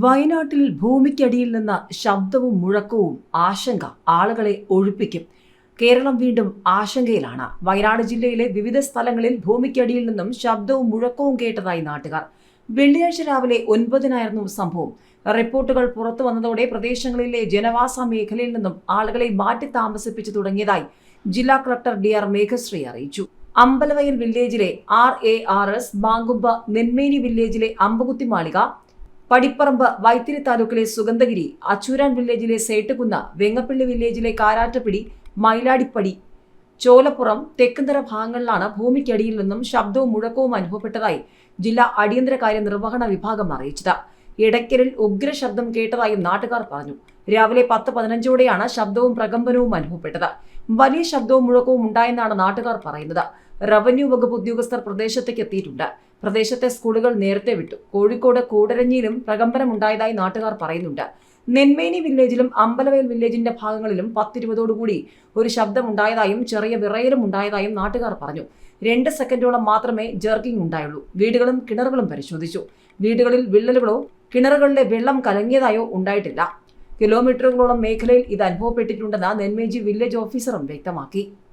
വയനാട്ടിൽ ഭൂമിക്കടിയിൽ നിന്ന് ശബ്ദവും മുഴക്കവും ആശങ്ക ആളുകളെ ഒഴിപ്പിക്കും. കേരളം വീണ്ടും ആശങ്കയിലാണ്. വയനാട് ജില്ലയിലെ വിവിധ സ്ഥലങ്ങളിൽ ഭൂമിക്കടിയിൽ നിന്നും ശബ്ദവും മുഴക്കവും കേട്ടതായി നാട്ടുകാർ. വെള്ളിയാഴ്ച രാവിലെ ഒൻപതിനായിരുന്നു സംഭവം. റിപ്പോർട്ടുകൾ പുറത്തു വന്നതോടെ പ്രദേശങ്ങളിലെ ജനവാസ മേഖലയിൽ നിന്നും ആളുകളെ മാറ്റി താമസിപ്പിച്ചു തുടങ്ങിയതായി ജില്ലാ കളക്ടർ ഡി ആർ മേഘശ്രീ അറിയിച്ചു. അമ്പലവയൽ വില്ലേജിലെ ആർ എ ആർ എസ് ബാങ്കുമ്പ നെന്മേനി വില്ലേജിലെ അമ്പകുത്തി മാളിക പടിപ്പറമ്പ് വൈത്തിരി താലൂക്കിലെ സുഗന്ധഗിരി അച്ചൂരാൻ വില്ലേജിലെ സേട്ടുകുന്ന വെങ്ങപ്പള്ളി വില്ലേജിലെ കാരാറ്റപ്പിടി മൈലാടിപ്പടി ചോലപ്പുറം തെക്കുന്തര ഭാഗങ്ങളിലാണ് ഭൂമിക്കടിയിൽ നിന്നും ശബ്ദവും മുഴക്കവും അനുഭവപ്പെട്ടതായി ജില്ലാ അടിയന്തരകാര്യ നിർവഹണ വിഭാഗം അറിയിച്ചത്. ഇടയ്ക്കലിൽ ഉഗ്ര ശബ്ദം കേട്ടതായും നാട്ടുകാർ പറഞ്ഞു. രാവിലെ പത്ത് പതിനഞ്ചോടെയാണ് ശബ്ദവും പ്രകമ്പനവും അനുഭവപ്പെട്ടത്. വലിയ ശബ്ദവും മുഴക്കവും ഉണ്ടായെന്നാണ് നാട്ടുകാർ പറയുന്നത്. റവന്യൂ വകുപ്പ് ഉദ്യോഗസ്ഥർ പ്രദേശത്തേക്ക് എത്തിയിട്ടുണ്ട്. പ്രദേശത്തെ സ്കൂളുകൾ നേരത്തെ വിട്ടു. കോഴിക്കോട് കൂടരഞ്ഞിയിലും പ്രകമ്പനം ഉണ്ടായതായി നാട്ടുകാർ പറയുന്നുണ്ട്. നെന്മേനി വില്ലേജിലും അമ്പലവയൽ വില്ലേജിന്റെ ഭാഗങ്ങളിലും പത്തിരുപതോടുകൂടി ഒരു ശബ്ദമുണ്ടായതായും ചെറിയ വിറയലും ഉണ്ടായതായും നാട്ടുകാർ പറഞ്ഞു. രണ്ട് സെക്കൻഡോളം മാത്രമേ ജർക്കിംഗ് ഉണ്ടായുള്ളൂ. വീടുകളും കിണറുകളും പരിശോധിച്ചു. വീടുകളിൽ വിള്ളലുകളോ കിണറുകളിലെ വെള്ളം കലങ്ങിയതായോ ഉണ്ടായിട്ടില്ല. കിലോമീറ്ററുകളോളം മേഖലയിൽ ഇത് അനുഭവപ്പെട്ടിട്ടുണ്ടെന്ന് നെന്മേജി വില്ലേജ് ഓഫീസറും വ്യക്തമാക്കി.